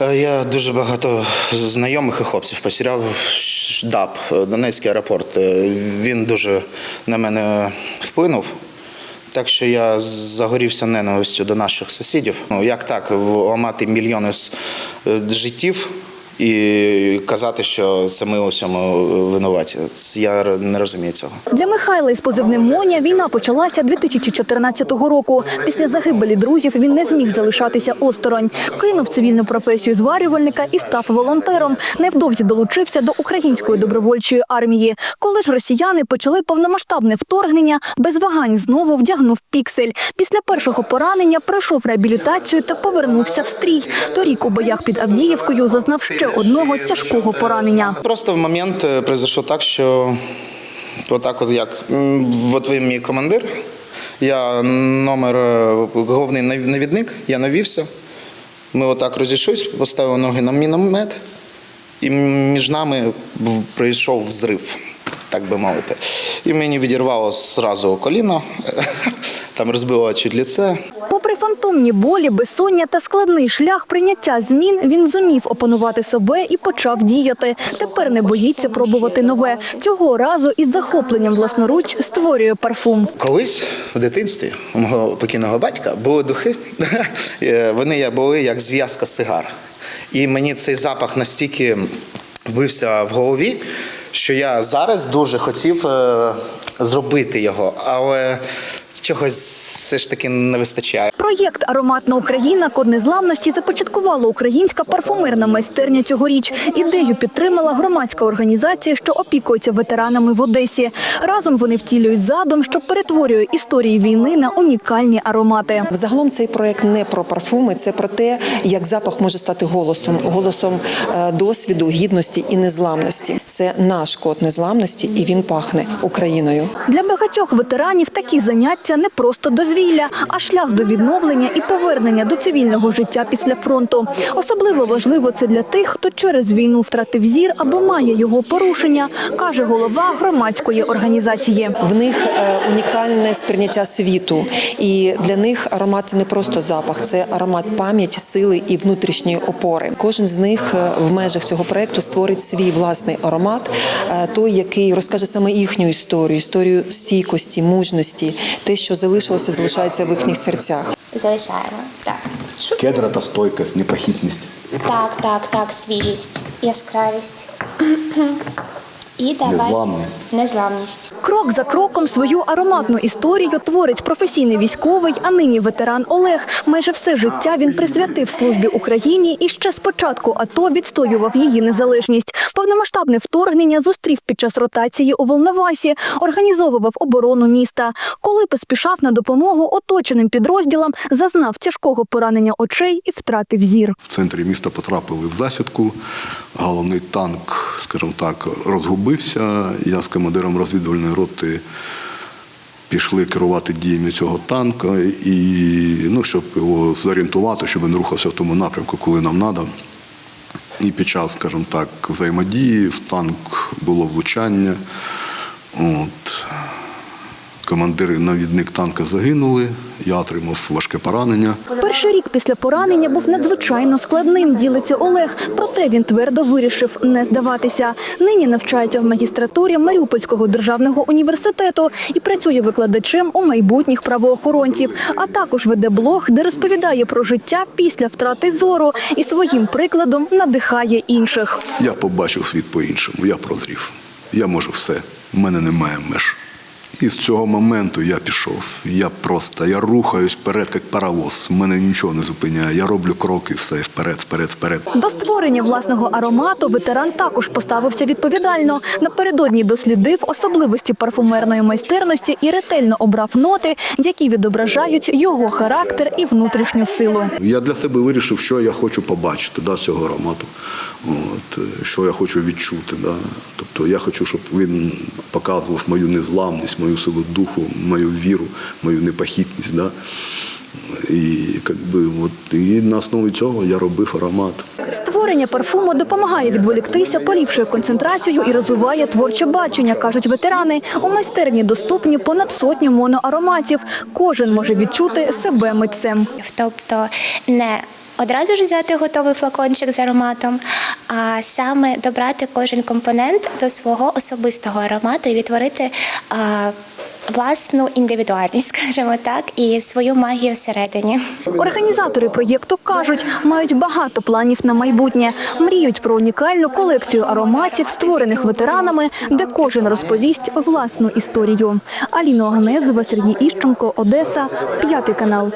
Я дуже багато знайомих і хлопців потеряв. ДАП, Донецький аеропорт. Е, Він дуже на мене вплинув. Так що я загорівся ненавистю до наших сусідів. Ну, як так, ламати мільйони е, життів і казати, що це ми у всьому винуваті. Я не розумію цього. Для Михайла із позивним Моня війна почалася 2014 року. Після загибелі друзів він не зміг залишатися осторонь. Кинув цивільну професію зварювальника і став волонтером. Невдовзі долучився до української добровольчої армії. Коли ж росіяни почали повномасштабне вторгнення, без вагань знову вдягнув піксель. Після першого поранення пройшов реабілітацію та повернувся в стрій. Торік у боях під Авдіївкою зазнав ще одного тяжкого поранення. Просто в момент е, произошло так, що отак, от як от ви мій командир, я номер е, головний навідник, я навівся. Ми отак розійшлися, поставили ноги на міномет, і між нами прийшов взрив, так би мовити. І мені відірвало зразу коліно, там розбило чуть лице. Попри фантомні болі, безсоння та складний шлях прийняття змін, він зумів опанувати себе і почав діяти. Тепер не боїться пробувати нове. Цього разу із захопленням власноруч створює парфум. Колись в дитинстві у мого покійного батька були духи. Е, Вони я- були як зв'язка сигар. І мені цей запах настільки вбився в голові, що я зараз дуже хотів е, зробити його, але чогось все ж таки не вистачає. Проєкт Ароматна Україна Код незламності започаткувала українська парфумерна майстерня цьогоріч. Ідею підтримала громадська організація, що опікується ветеранами в Одесі. Разом вони втілюють задум, що перетворює історії війни на унікальні аромати. Взагалом цей проект не про парфуми, це про те, як запах може стати голосом, голосом е, досвіду, гідності і незламності. Це наш код незламності, і він пахне Україною. Для багатьох ветеранів такі заняття не просто дозвілля, а шлях до відновлення і повернення до цивільного життя після фронту. Особливо важливо це для тих, хто через війну втратив зір або має його порушення, каже голова громадської організації. В них е, унікальне сприйняття світу, і для них аромат це не просто запах, це аромат пам'яті, сили і внутрішньої опори. Кожен з них е, в межах цього проекту створить свій власний аромат, е, той, який розкаже саме їхню історію, історію стійкості, мужності, те, що залишилося, залишається в їхніх серцях. Залишаємо. Так. Кедра та стойкость, непохитність. Так, так, так, свіжість, яскравість. І давай. Незламний. Незламність. Крок за кроком свою ароматну історію творить професійний військовий, а нині ветеран Олег. Майже все життя він присвятив службі Україні і ще з початку АТО відстоював її незалежність. Повномасштабне вторгнення зустрів під час ротації у Волновасі, організовував оборону міста. Коли поспішав на допомогу оточеним підрозділам, зазнав тяжкого поранення очей і втратив зір. В центрі міста потрапили в засідку. Головний танк, скажімо так, розгубився. Я з командиром розвідувальної роти пішли керувати діями цього танка, і ну, щоб його зорієнтувати, щоб він рухався в тому напрямку, коли нам треба. І під час, скажімо так, взаємодії в танк було влучання. От. Командир і навідник танка загинули. Я отримав важке поранення. Перший рік після поранення був надзвичайно складним, ділиться Олег. Проте він твердо вирішив не здаватися. Нині навчається в магістратурі Маріупольського державного університету і працює викладачем у майбутніх правоохоронців. А також веде блог, де розповідає про життя після втрати зору і своїм прикладом надихає інших. Я побачив світ по-іншому, я прозрів. Я можу все, в мене немає меж. І з цього моменту я пішов. Я просто я рухаюсь вперед, як паровоз. Мене нічого не зупиняє. Я роблю кроки, все вперед, вперед, вперед. До створення власного аромату ветеран також поставився відповідально. Напередодні дослідив особливості парфумерної майстерності і ретельно обрав ноти, які відображають його характер і внутрішню силу. Я для себе вирішив, що я хочу побачити да, цього аромату. От, що я хочу відчути. Да. Тобто я хочу, щоб він показував мою незламність, мою силу духу, мою віру, мою непохитність. Да. І, как би, от, і на основі цього я робив аромат. Створення парфуму допомагає відволіктися, поліпшує концентрацію і розвиває творче бачення, кажуть ветерани. У майстерні доступні понад сотню моноароматів. Кожен може відчути себе митцем. Тобто не одразу ж взяти готовий флакончик з ароматом, а саме добрати кожен компонент до свого особистого аромату і відтворити власну індивідуальність, скажімо так, і свою магію всередині. Організатори проєкту кажуть, мають багато планів на майбутнє. Мріють про унікальну колекцію ароматів, створених ветеранами, де кожен розповість власну історію. Аліна Огнезова, Сергій Іщенко, Одеса, п'ятий канал.